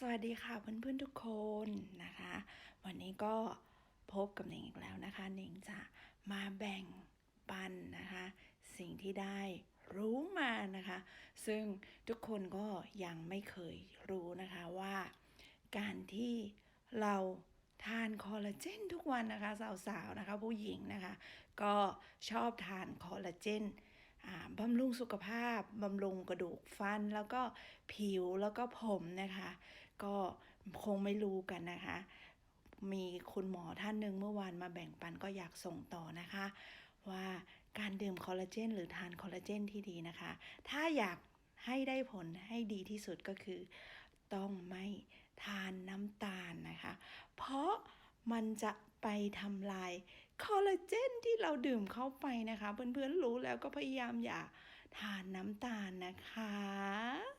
สวัสดีค่ะเพื่อนๆทุกคนนะคะ วันนี้ก็พบกับหนิงอีกแล้วนะคะหนิงจะมาแบ่งปันนะคะ สิ่งที่ได้รู้มานะคะ ซึ่งทุกคนก็ยังไม่เคยรู้นะคะว่า การที่เราทานคอลลาเจนทุกวันนะคะ สาวๆนะคะ ผู้หญิงนะคะ ก็ชอบทานคอลลาเจน บำรุงสุขภาพ บำรุงกระดูกฟัน แล้วก็ผิวแล้วก็ผมนะคะ ก็คงไม่รู้กันนะคะ มีคุณหมอท่านหนึ่งเมื่อวานมาแบ่งปันก็อยากส่งต่อนะคะ ว่าการดื่มคอลลาเจนหรือทานคอลลาเจนที่ดีนะคะ ถ้าอยากให้ได้ผลให้ดีที่สุดก็คือ ต้องไม่ทานน้ำตาลนะคะ เพราะ มันจะไปทำลายคอลลาเจนที่เราดื่มเข้าไปนะคะ เพื่อนๆรู้แล้วก็พยายามอย่าทานน้ำตาลนะคะ